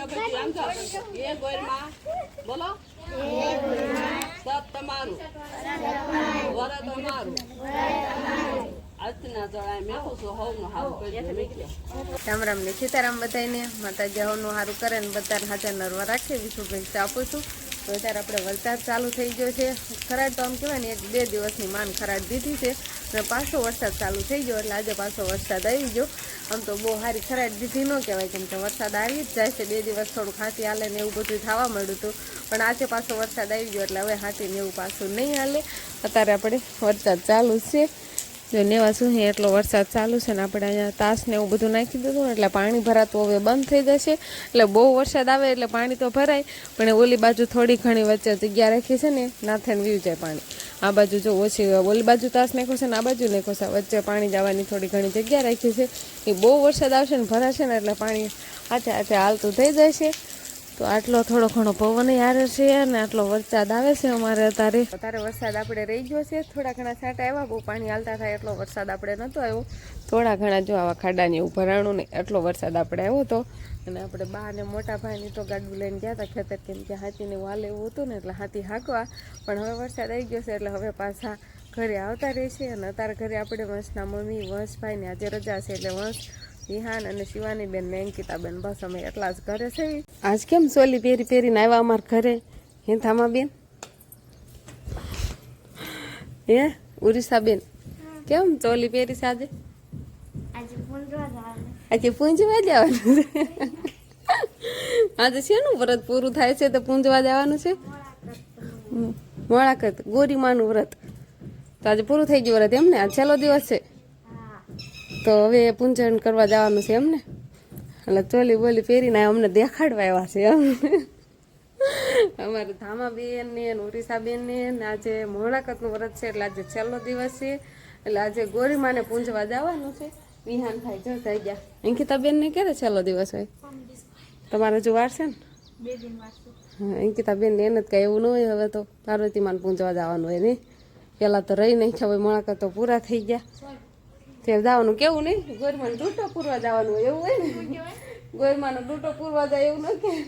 આમ જો એ ગોરમાં બોલો. સત તમારું. કરી મેક્યો રામ રામ ને સીતારામ બધાને માતાજી હવનું સારું કરે ને બધાને હાજર નરવા રાખે. વિશુભાઈ આપું છું. તો અત્યારે આપણે વરસાદ ચાલુ થઈ ગયો છે. ખરાડ તો આમ કહેવાય ને, એક બે દિવસની માન ખરાડ દીધી છે અને પાછો વરસાદ ચાલુ થઈ ગયો એટલે આજે પાછો વરસાદ આવી ગયો. આમ તો બહુ સારી ખરાડ દીધી ન કહેવાય, કેમ કે વરસાદ આવી જ જાય છે. બે દિવસ થોડું ખાંસી હાલે ને એવું બધું થવા મળ્યું હતું. પણ આજે પાછો વરસાદ આવી ગયો એટલે હવે હાથી ને એવું પાછું નહીં હાલે. અત્યારે આપણે વરસાદ ચાલુ છે. જો નેવા સુધી એટલો વરસાદ ચાલુ છે ને આપણે અહીંયા તાસ ને એવું બધું નાખી દીધું એટલે પાણી ભરાતું હવે બંધ થઈ જશે. એટલે બહુ વરસાદ આવે એટલે પાણી તો ભરાય, પણ ઓલી બાજુ થોડી ઘણી વચ્ચે જગ્યા રાખી છે ને નાથે ને વીવ જાય પાણી. આ બાજુ જો ઓછી ઓલી બાજુ તાસ નાખો છે ને, આ બાજુ નાખો છે, વચ્ચે પાણી જવાની થોડી ઘણી જગ્યા રાખી છે. એ બહુ વરસાદ આવશે ને, ભરાશે ને એટલે પાણી હાથે આચે હાલતું થઈ છે તો આટલો થોડો ઘણો પવન હારે છે અને આટલો વરસાદ આવે છે અમારે અત્યારે. અત્યારે વરસાદ આપણે રહી ગયો છે. થોડા ઘણા છાંટા આવ્યા, બહુ પાણી હાલતા થાય એટલો વરસાદ આપણે નહોતો આવ્યો. થોડા ઘણા જો આવા ખાડાની એવું ભરાણું ને એટલો વરસાદ આપણે આવ્યો હતો. અને આપણે બા અને મોટા ભાઈની તો ગાડું લઈને ગયા હતા ખેતર, કેમ કે હાથીને વાલ એવું હતું ને એટલે હાથી હાંકવા. પણ હવે વરસાદ આવી ગયો છે એટલે હવે પાછા ઘરે આવતા રહેશે. અને અત્યારે ઘરે આપણે વંશના મમ્મી, વંશભાઈને આજે રજા છે એટલે વંશ વિહાન અને શિવાની બેન ને અંકિતા બેન બસ અમે એટલા જ ઘરે છે. આજ કેમ સોલી પહેરી પહેરીને આવ્યા અમાર ઘરે? હિંથામાં બેન હે ઉરીસા બેન કેમ ચોલી પહેરી છે આજે? આજે પૂંજવા જવાનું. છે? આજે શેનું વ્રત પૂરું થાય છે તો પૂંજવા જવાનું છે? મોળાકત ગોરીમાનું વ્રત. તો આજે પૂરું થઈ ગયું વ્રત એમને આ છેલ્લો દિવસ છે. તો હવે પૂંજન કરવા જવાનું છે એમને એટલે ચોલી બોલી પહેરીને અમને દેખાડવા આવ્યા છે અમને અમારે ધામાબેન ને ઉરીસાબેન ને આજે મોળાકતનું વ્રત છે એટલે આજે છેલ્લો દિવસ છે. એટલે આજે ગોરીમાને પૂંજવા જવાનું છે. વિહાન થાય જો થઈ ગયા. અંકિતાબેન ને ક્યારે છેલ્લો દિવસ હોય? તમારે હજુ વાર છે ને? અંકિતાબેન ને એને જ કાંઈ એવું ન હોય હવે તો. પાર્વતીમાન પૂંજવા જવાનું હોય નહીં પેલા તો રહી નહીં હોય મોણાકત તો પૂરા થઈ ગયા. તે જવાનું કેવું નહીં? ગોરમાનો લૂંટો પૂરવા જવાનું એવું હોય ને? ગોરમાનો લૂંટો પૂરવા જાય એવું નથી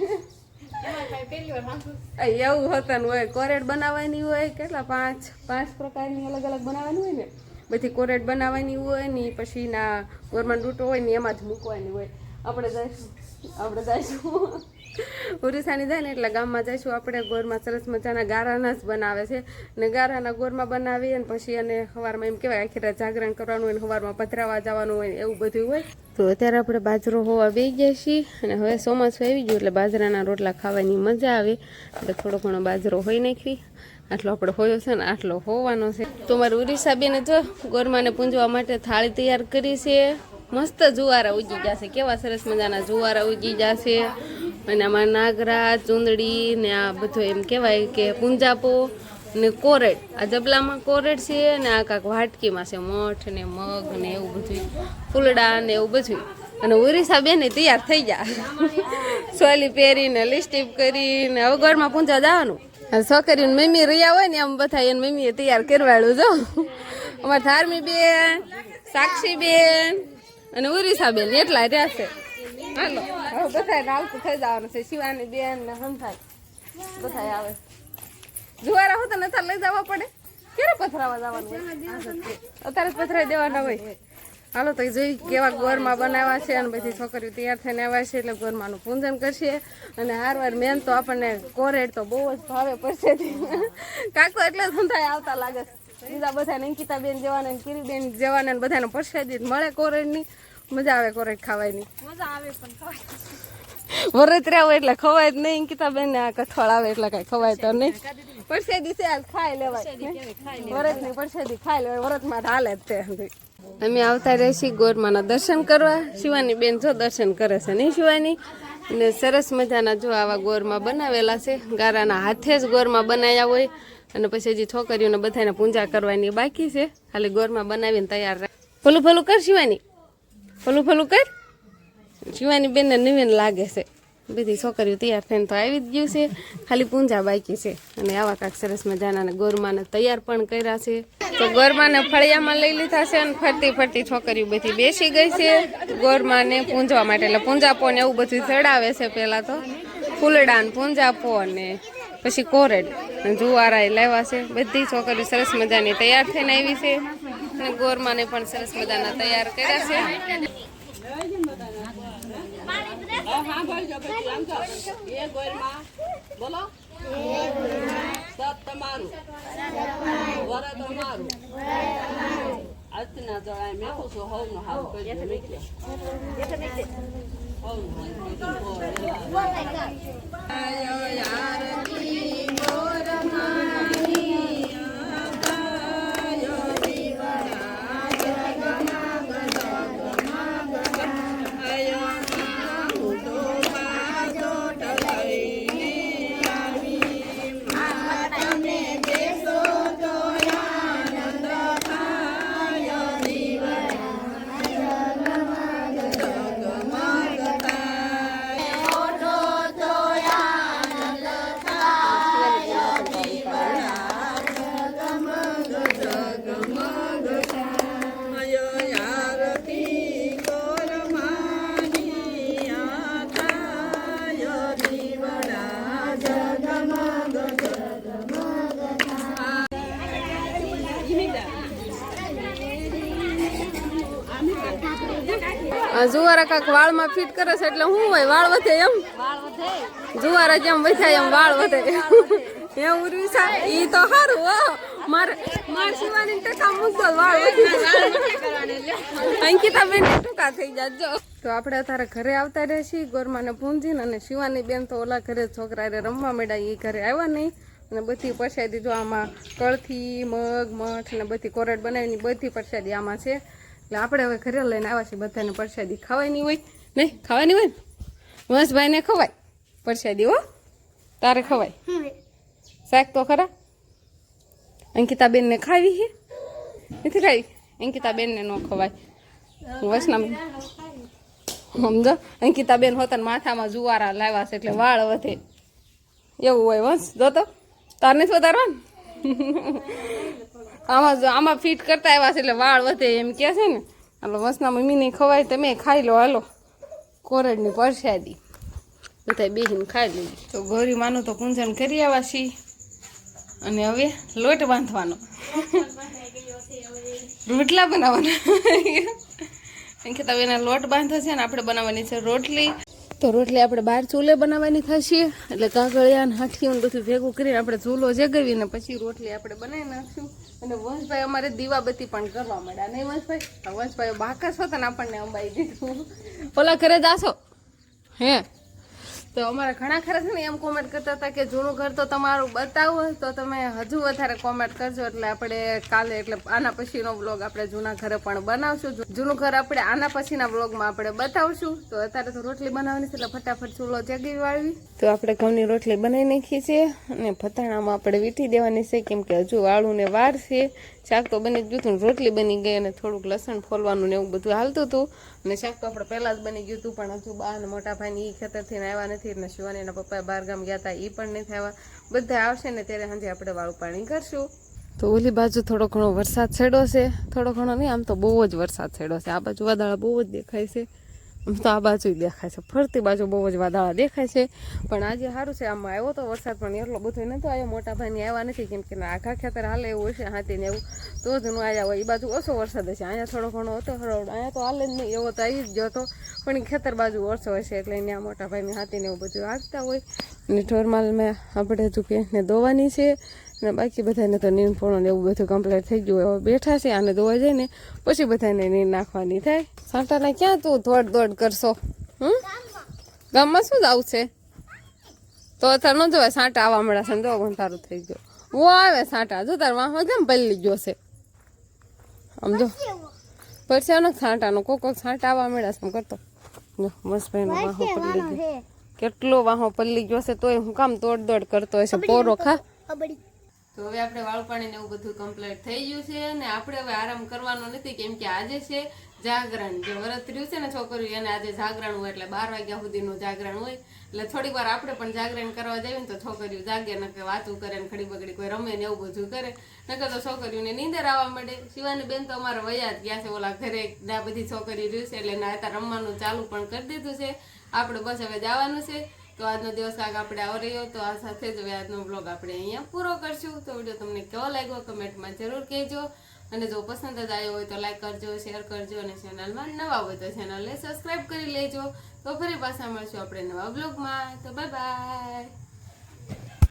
એવું હોતું હોય કોરેટ બનાવવાની હોય કેટલા પાંચ પાંચ પ્રકારની અલગ અલગ બનાવવાની હોય ને? બધી કોરેટ બનાવવાની હોય ને પછી ના ગોરમાનો લૂંટો હોય ને એમાં જ મૂકવાની હોય. આપણે જઈશું આપણે જઈશું. ઉરીસાની જાય ને એટલે ગામમાં જઈશું આપણે, ગોરમાં સરસ મજાના ગારાના જ બનાવે છે. ને ગારાના ગોરમાં બનાવીએ અને પછી અને સવારમાં એમ કહેવાય, આખી રાત જાગરણ કરવાનું હોય ને સવારમાં પધરાવા જવાનું હોય ને એવું બધું હોય. તો અત્યારે આપણે બાજરો હોવા બે ગયા છીએ અને હવે ચોમાસું આવી ગયું એટલે બાજરાના રોટલા ખાવાની મજા આવે. એટલે થોડો ઘણો બાજરો હોઈ નાખવી. આટલો આપણે હોયો છે ને આટલો હોવાનો છે. તો મારું ઉરીસા બેને જો ગોરમાને પૂંજવા માટે થાળી તૈયાર કરી છે. મસ્ત જુવારા ઉગી ગયા છે. કેવા સરસ મજાના જુવારા ઉગી ગયા છે. અને આમાં નાગરા, ચૂંદડી ને આ બધું એમ કહેવાય કે પુંજાપો ને કોરેટ આ જબલામાં કોરેટ છે ને આ કાંક વાટકીમાં છે, મઠ ને મગ ને એવું બધું ફૂલડા ને એવું બધું અને ઉરીસા બેને તૈયાર થઈ ગયા. સોલી પહેરીને લિસ્ટીપ કરીને હવે ઘરમાં પૂંજા જવાનું. છોકરીને મમ્મી રહ્યા હોય ને આમ બધા એને મમ્મીએ તૈયાર કરવાડું, જો. અમારા ધાર્મી બેન, સાક્ષી બેન અને ઉરીસા બેન એટલા રહ્યા છે. હાલો. હવે બધા નાલતું થઈ જવાનું છે. શિવાની બેન ને હંથાઈ બધા આવે. જુવારા હું તો નતા લઈ જવા પડે? ક્યારે પથરાવા જવાનું? અત્યારે પથરાઈ દેવાના હોય. હાલો, તો જોઈ કેવા ગોરમાં બનાવ્યા છે અને બધી છોકરીઓ તૈયાર થઈને આવ્યા છે એટલે ગોરમાનું પૂજન કરશે. અને હારવાર મેન તો આપણને કોરેડ તો બહુ જ ભાવે પડશે કાકો એટલે હંથાઈ આવતા લાગે. બીજા બધા અંકિતા બેન જવાના કિરીબેન જવાના બધાને પરસાદી મળે કોરેડની. મજા આવે કોરેડ ખાવાની. મજા આવે વરત હોય એટલે ખવાય જ નહીં. અંકિતા બેન આ કઠોળ આવે એટલે કઈ ખવાય તો નહીં. પરસેદી છે આજ ખાઈ લેવાય. વરતની પરસેદી ખાઈ લેવાય. વરતમાં હાલે જ તે અમે આવતા રહેશી ગોરમાના દર્શન કરવા. શિવાની બેન જો દર્શન કરે છે નહીં શિવાની? અને સરસ મજાના જો આવા ગોરમાં બનાવેલા છે. ગારાના હાથે જ ગોરમાં બનાવ્યા હોય. અને પછી હજી છોકરીઓને બધાને પૂજા કરવાની બાકી છે. ખાલી ગોરમાં બનાવીને તૈયાર રાખ ફલું ફલું કર શિવાની. ફલું ફલું કર. શિવાની બેનને નવીન લાગે છે. બધી છોકરીઓ તૈયાર થઈને તો આવી જ ગયું છે. ખાલી પૂંજા બાકી છે. અને આવા કાંક સરસ મજાના અને ગોરમાને તૈયાર પણ કર્યા છે. તો ગોરમાને ફળિયામાં લઈ લીધા છે અને ફરતી ફરતી છોકરીઓ બધી બેસી ગઈ છે. ગોરમાને પૂંજવા માટે, એટલે પૂંજાપો ને એવું બધું ચડાવે છે પહેલાં તો. ફૂલડા ને પૂંજાપો ને પછી કોરેડ. અને જુવારા લાવ્યા છે. બધી છોકરીઓ સરસ મજાની તૈયાર થઈને આવી છે. અને ગોરમાને પણ સરસ મજાના તૈયાર કર્યા છે. બોલો સત તમારું વરદ તમારું આજના જણાય કહું છું હવ નો હાવ કરી મેકલે હવ જુવારા કાક વાળમાં ફિટ કરે છે એટલે શું હોય, વાળ વધે એમ. જુવારા જેમ વધ્યા એમ વાળ વધે. એમ ઉર્વી સા ઈ તો સારું હો. મારે માર શિવાની ટકા મૂકતો વાળ વધે. અંકિતા બેન ટૂંકા થઈ જાજો. તો આપણે અત્યારે ઘરે આવતા રહે છીએ ગોરમાને પૂંજીને અને શિવાની બેન તો ઓલા ઘરે છોકરા હારે રમવા મળ્યા એ ઘરે આવ્યા નહીં. અને બધી પરસાદી જો આમાં કળથી, મગ, મઠ ને બધી કોરડ બનાવીની બધી પરસાદી આમાં છે. એટલે આપણે હવે ઘરે લઈને આવ્યા છીએ, બધાને પરસાદી ખાવાની હોય. નહીં, ખાવાની હોય ને? વંશભાઈને ખવાય પરસાદી, હો. તારે ખવાય? શાક તો ખરા. અંકિતાબેનને ખાવી છે? નથી ખાવી? અંકિતાબેનને ન ખવાય. વસના સમજો? અંકિતાબેન હોતા માથામાં જુવારા લાવ્યા છે એટલે વાળ વધે. એવું હોય વંશ જો તો તાર નથી વધારવા ને આમાં જો આમાં ફિટ કરતા આવ્યા છે એટલે વાળ વધે એમ કહે છે ને. હાલો, વસના મમ્મીને ખવાય તમે ખાઈ લો, હાલો. કોરડની પરસાદી. બધા બેહીને ખાઈ લીધી તો ગૌરી માનું તો પૂંજન કરી આવ્યા છીએ. અને હવે લોટ બાંધવાનો. રોટલા બનાવવાના. કે તમે એના લોટ બાંધો છે ને, આપણે બનાવવાની છે રોટલી. તો રોટલી આપણે બહાર ચૂલે બનાવવાની થશે. એટલે કાગળિયા ને હાથીઓ ને બધું ભેગું કરીને આપણે ચૂલો જગાવીને પછી રોટલી આપણે બનાવી નાખશું. અને વંશભાઈ અમારે દીવાબત્તી પણ કરવા માંડ્યા. નહીં વંશભાઈ? વંશભાઈ બાકસ છો ને આપણને અંબાઈ દીધું. ઓલા ઘરે જાશો? હે? તો અમારા ઘણા ખરા છે ને એમ કોમેન્ટ કરતા હતા કે જૂનું ઘર તો તમારું બતાવો તો તમે હજુ વધારે કોમેન્ટ કરજો. એટલે આપણે કાલે, એટલે આના પછીનો વ્લોગ આપણે જૂના ઘરે પણ બનાવશું. જૂનું ઘર આપણે આના પછીના વ્લોગમાં આપણે બતાવશું. તો અત્યારે તો રોટલી બનાવવાની છે એટલે ફટાફટ ચૂલો જગી વાળવી. તો આપણે ઘઉંની રોટલી બનાવી નાખી છે અને ફતાણામાં આપણે વીટી દેવાની છે કેમ કે હજુ વાળું ને વાર છે. શાક તો બની ગયું હતું રોટલી બની ગઈ અને થોડુંક લસણ ફોલવાનું ને એવું બધું હાલતું હતું. અને શાક તો આપણે પહેલાં જ બની ગયું હતું, પણ હજુ બા અને મોટા ભાઈને એ ખેતરથી આવ્યા નથી અને શિવાની એના પપ્પા બહાર ગામ ગયા હતા એ પણ નથી આવ્યા. બધા આવશે ને ત્યારે સાંજે આપણે વાળું પાણી કરશું. તો ઓલી બાજુ થોડો ઘણો વરસાદ છેડો છે. થોડો ઘણો નહીં, આમ તો બહુ જ વરસાદ છેડો છે. આ બાજુ વાદળા બહુ જ દેખાય છે. તો આ બાજુ દેખાય છે. ફરતી બાજુ બહુ જ વાદળા દેખાય છે. પણ આજે સારું છે, આમાં આવ્યો તો વરસાદ, પણ એટલો બધો નહોતો આવ્યો. મોટા ભાઈને આવ્યા નથી, કેમ કે આખા ખેતર હાલે એવું હશે હાથીને એવું. તો જ નું આવ્યા હોય એ બાજુ ઓછો વરસાદ હશે. અહીંયા થોડો ઘણો હતો હરોડ અહીંયા તો હાલે જ નહીં, એવો તો આવી જ હતો. પણ ખેતર બાજુ ઓછો હશે, એટલે ત્યાં મોટા ભાઈને હાથીને એવું બધું હાંકતા હોય. અને ઢોરમાલમાં આપણે હજુ કે દોવાની છે અને બાકી બધાને તો નીંદ પોણો ને એવું બધું કમ્પ્લીટ થઈ ગયું. હવે બેઠા છે આને ધોવા જાય ને પછી બધાને નીંદ નાખવાની થાય. સાંટાને ક્યાં તું દોડ દોડ કરશો? હમ? ગામમાં શું જ આવશે તો અત્યારે ન જોવાય, સાંટા આવવા મળ્યા છે જો તારું થઈ ગયો. વો આવે સાંટા, જો તાર વાહ કેમ પલ્લી ગયો છે? આમ જો. પરસ્યાનો સાંટાનો, કોક કોક સાંટા આવવા મળ્યા છે કરતો. જો મસ્તભાઈનો વાહો પલ્લી ગયો. કેટલો વાહો પલ્લી ગયો છે તોય હું કામ દોડ દોડ કરતો હશે પોરો ખા. તો હવે આપણે વાળું પાણી ને એવું બધું કમ્પ્લીટ થઈ ગયું છે અને આપણે હવે આરામ કરવાનો નથી કેમ કે આજે છે જાગરણ. જે વ્રત રહ્યું છે ને છોકરીઓ એને આજે જાગરણ હોય એટલે બાર વાગ્યા સુધીનું જાગરણ હોય. એટલે થોડીક વાર આપણે પણ જાગરણ કરવા જઈએ ને તો છોકરીઓ જાગે ને કે વાતું કરે ને ખડી બગડી કોઈ રમે ને એવું બધું કરે. નકર તો છોકરીઓને નીંદર આવવા માંડે. શિવાની બેન તો અમારા વયા જ ગયા છે. ઓલા ઘરે ના બધી છોકરીઓ રહ્યું છે એટલે ના રમવાનું ચાલુ પણ કરી દીધું છે. આપણે બસ હવે જવાનું છે. તો આજનો દિવસ આગ આપણે આવો રહ્યો. તો આ સાથે જ હવે આજનો બ્લોગ આપણે અહીંયા પૂરો કરશું. તો વીડિયો તમને કેવો લાગ્યો કમેન્ટમાં જરૂર કહેજો. અને જો પસંદ જ આવ્યો હોય તો લાઈક કરજો શેર કરજો અને ચેનલમાં નવા હોય તો ચેનલને સબસ્ક્રાઈબ કરી લેજો. તો ફરી પાછા મળશું આપણે નવા બ્લોગમાં તો બાય બાય